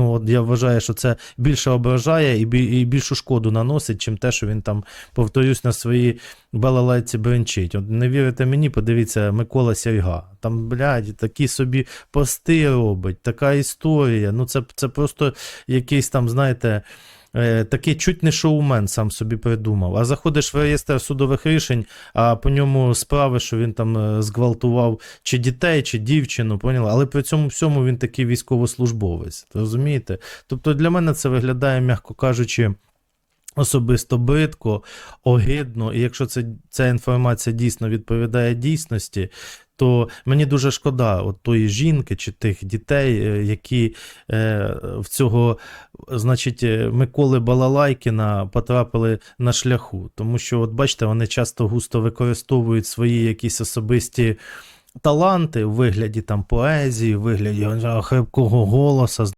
ну от я вважаю, що це більше ображає і, і більшу шкоду наносить, чим те, що він там, повторюсь, на своїй балалайці бренчить. От не вірите мені, подивіться, Микола Сяйга. Там, блядь, такі собі пости робить, така історія. Ну, це, це просто якийсь там, знаєте. Е, Такий чуть не шоумен сам собі придумав. А заходиш в реєстр судових рішень, а по ньому справи, що він там е, зґвалтував чи дітей, чи дівчину, поняла? Але при цьому всьому він такий військовослужбовець. Розумієте? Тобто для мене це виглядає, м'яко кажучи. Особисто бридко, огидно, і якщо це, ця інформація дійсно відповідає дійсності, то мені дуже шкода от тої жінки чи тих дітей, е, які е, в цього, значить, е, Миколи Балалайкіна потрапили на шляху. Тому що, от бачите, вони часто густо використовують свої якісь особисті таланти у вигляді там поезії, у вигляді е, хрипкого голоса,